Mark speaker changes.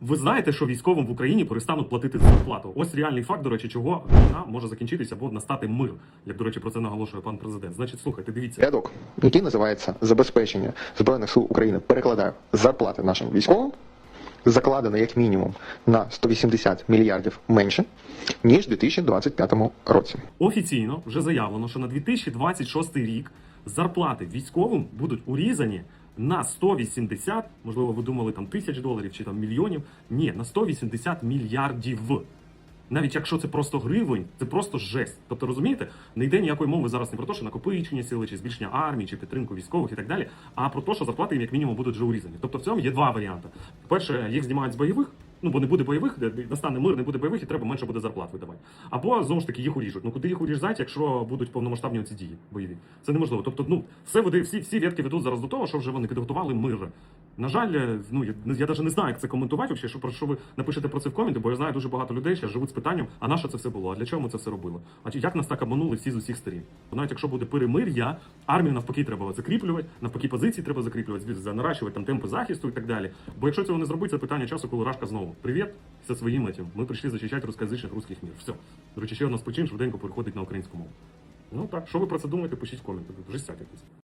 Speaker 1: Ви знаєте, що військовим в Україні перестануть платити зарплату. Ось реальний факт, до речі, чого війна може закінчитися або настати мир. Як до речі, про це наголошує пан президент. Значить, слухайте, дивіться.
Speaker 2: рядок, який називається забезпечення збройних сил України, перекладає зарплати нашим військовим, закладено як мінімум на 180 мільярдів менше ніж у 2025 році.
Speaker 1: Офіційно вже заявлено, що на 2026 рік зарплати військовим будуть урізані на 180, можливо, ви думали там тисяч доларів чи там мільйонів. Ні, на 180 мільярдів. Навіть якщо це просто гривень, це просто жесть. Тобто, розумієте, не йде ніякої мови зараз не про те, що накопичення сили, чи збільшення армії, чи підтримку військових і так далі, а про те, що зарплати їм як мінімум будуть вже урізані. Тобто в цьому є два варіанти. Перше, їх знімають з бойових. Ну, бо не буде бойових, де- настане мир, не буде бойових, і треба менше буде зарплат видавати. Або знову ж таки їх уріжуть. Ну куди їх урізати, якщо будуть повномасштабні ці дії бойові? Це неможливо. Тобто, ну все веде, всі, всі ветки ведуть зараз до того, що вже вони підготували мир. На жаль, е, ну я, я навіть не знаю, як це коментувати, вообще, що про що ви напишете про це в коменти, бо я знаю дуже багато людей, що живуть з питанням, а на що це все було? А для чого ми це все робили? А як нас так обманули всі з усіх сторін? Бо навіть якщо буде перемир'я, армію навпаки треба закріплювати, навпаки позиції треба закріплювати, наращувати там темпи захисту і так далі. Бо якщо цього не зробити, це питання часу, коли Рашка знову привіт зі своїм этим. Ми прийшли захищати русскоязичних русських мір. Все. До речі, ще у нас почин швиденько переходить на українську мову. Ну так, що ви про це думаєте, пишіть в коменти. Жестяк якийсь.